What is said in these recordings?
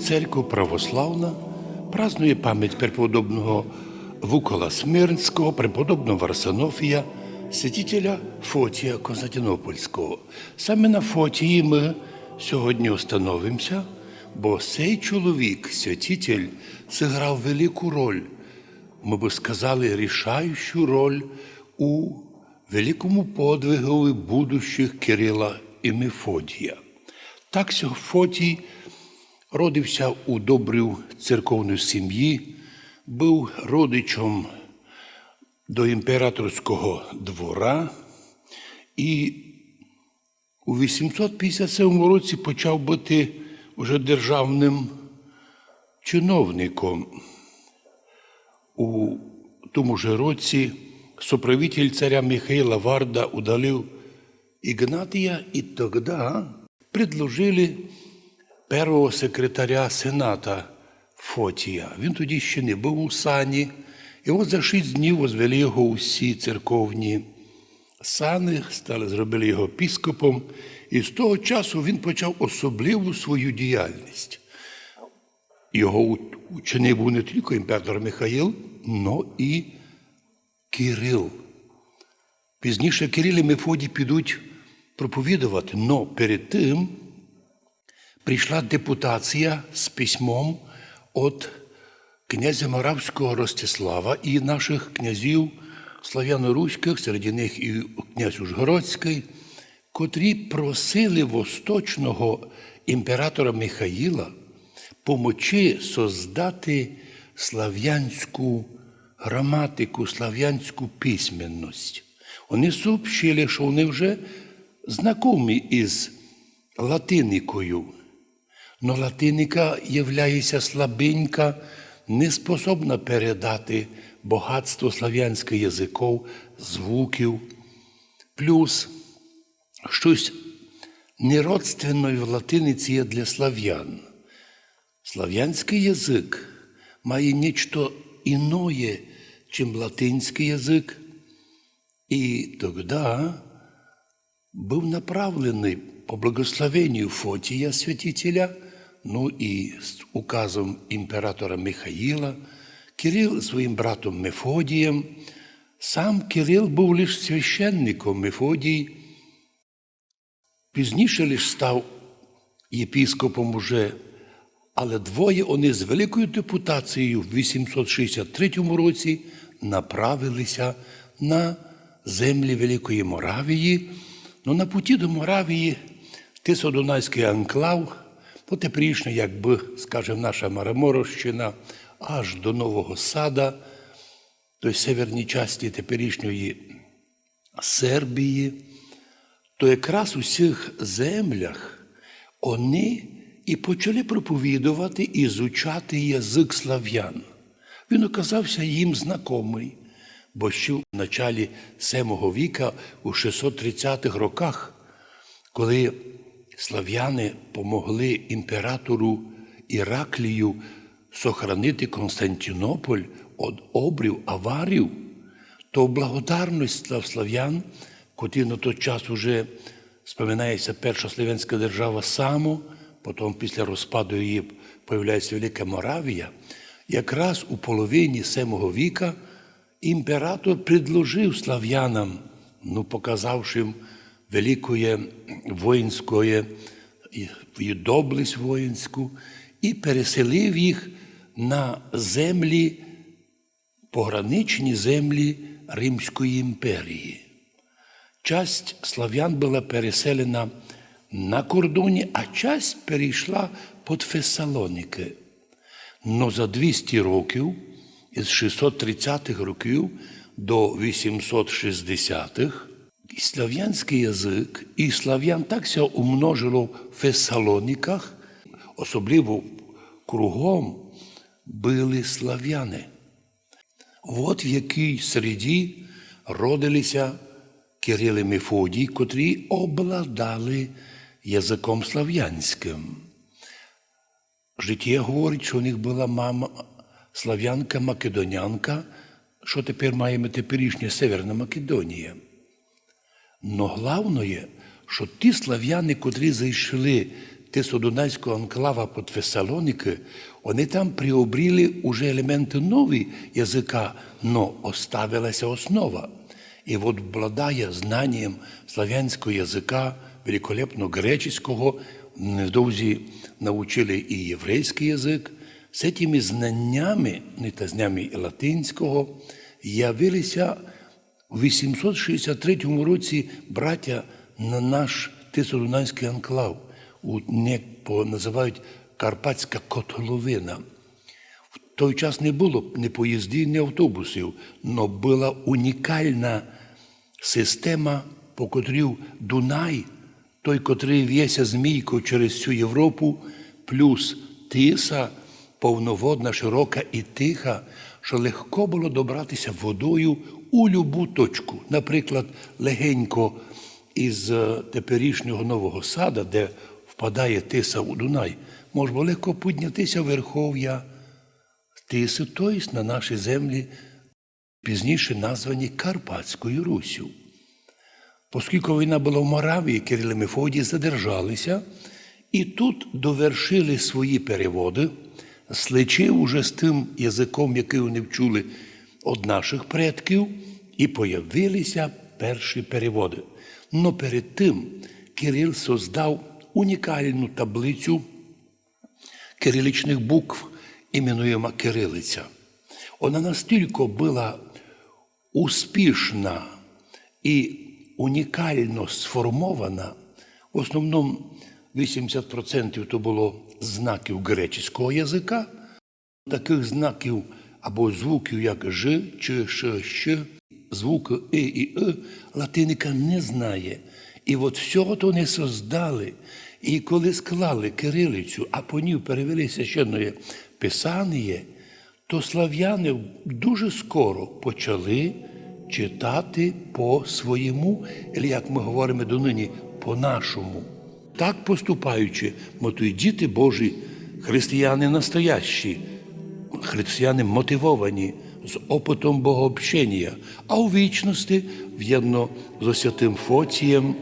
церква православна празднує пам'ять преподобного Вукола Смирнського, преподобного Варсонофія, святителя Фотія Константинопольського. Саме на Фотії ми сьогодні остановимося, бо цей чоловік, святитель, зіграв велику роль, ми би сказали, рішаючу роль у великому подвигові будущих Кирила і Мефодія. Так Фотій родився у добрій церковній сім'ї, був родичем до імператорського двора і у 857 році почав бути уже державним чиновником. У тому же році соправитель царя Михаила Варда удалив Игнатия, и тогда предложили першого секретаря Сената Фотія. Він тоді ще не був у сані. І от за шість днів возвели його усі церковні сани, стали зробили його піскопом, і з того часу він почав особливу свою діяльність. Його ученик був не тільки імператор Михаїл, але і Кирил. Пізніше Кирил і Мефодій підуть проповідувати, але перед тим прийшла депутація з письмом від князя Моравського Ростислава і наших князів славяно-руських, серед них і князь Ужгородський, котрі просили восточного імператора Михаїла помочи создати слав'янську граматику, слав'янську письменність. Вони сообщили, що вони вже знайомі із латиникою. Но латиника являється слабенька, не способна передати багатство слав'янських язиків, звуків, плюс щось неродственної в латиниці є для слав'ян. Слав'янський язик має нечто іное, чим латинський язик. І тоді був направлений по благословенню Фотія святителя, ну і з указом імператора Михаїла, Кирил своїм братом Мефодієм. Сам Кирил був лише священником Мефодій, пізніше лише став єпіскопом уже, але двоє вони з великою депутацією в 863 році направилися на землі Великої Моравії. Ну, на путі до Моравії Тисодунайський анклав, по теперішньо, якби, скажімо, наша Мараморощина, аж до Нового Сада, той северній часті теперішньої Сербії, то якраз у цих землях вони і почали проповідувати і зучати язик слав'ян. Він оказався їм знайомий, бо ще в началі 7 віка, у 630-х роках, коли слав'яни помогли імператору Іраклію сохранити Константинополь від обрів аварів, то благодарність слав'ян, котрі на той час уже споминається перша слов'янська держава само, потім після розпаду її появляється Велика Моравія, якраз у половині 7 віка імператор предложив слав'янам, ну, показавши їм великої воїнської доблесть воїнську, і переселив їх на землі, пограничні землі Римської імперії. Часть слав'ян була переселена на кордоні, а часть перейшла під Фесалоники. Но за 200 років, із 630-х років до 860-х, і слав'янський язик, і слав'ян так ся умножило в Фесалоніках, особливо кругом були слав'яни. От в якій середі родилися Кирил і Мефодій, котрі обладали язиком слав'янським. Життя говорить, що у них була мама слав'янка македонянка, що тепер маємо теперішня Северна Тисодунайського анклава под Фессалоники, вони там приобрели уже элементы нового языка, но оставилась основа. І от обладає знанням славянського язика, великолепно греческого, невдовзі навчили і єврейський язик. З цими знаннями, не та знаннями і латинського, явилися в 863 році браття на наш Тисодунайський анклав, у не називають Карпатська котловина. В той час не було ні поїздів, ні автобусів, але була унікальна система, по котрій Дунай, той, котрий в'ється змійко через всю Європу, плюс тиса, повноводна, широка і тиха, що легко було добратися водою у любу точку. Наприклад, легенько із е, теперішнього нового сада, де впадає тиса у Дунай, можна легко піднятися верхов'я тиси, тобто на наші землі, пізніше названі Карпатською Руссю. Оскільки війна була в Моравії, Кирил і Мефодій задержалися і тут довершили свої переводи, сличив уже з тим язиком, який вони вчули від наших предків, і появилися перші переводи. Но перед тим Кирил создав унікальну таблицю кириличних букв, іменуємо кирилиця. Вона настільки була успішна і унікально сформована, в основному 80% то було знаків греческого язика, таких знаків або звуків, як Ж, Ч, Ш, Щ, звуки И і Е, латиника не знає. І от всього то не создали. І коли склали кирилицю, а по ній перевели священне писання, то слав'яни дуже скоро почали читати по своєму, як ми говоримо донині, по нашому. Так поступаючи, мо то й діти Божі, християни настоящі, християни мотивовані з опитом богообщення, а у вічності в'єдно з святим Фоцієм,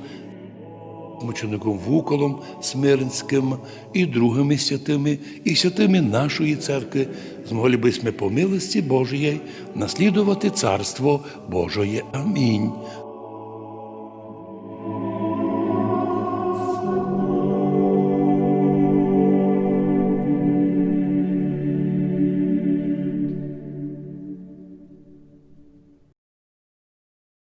мучеником Вуколом Смирнським і другими святими, і святими нашої церкви, змогли би ми по милості Божої наслідувати Царство Божоє. Амінь.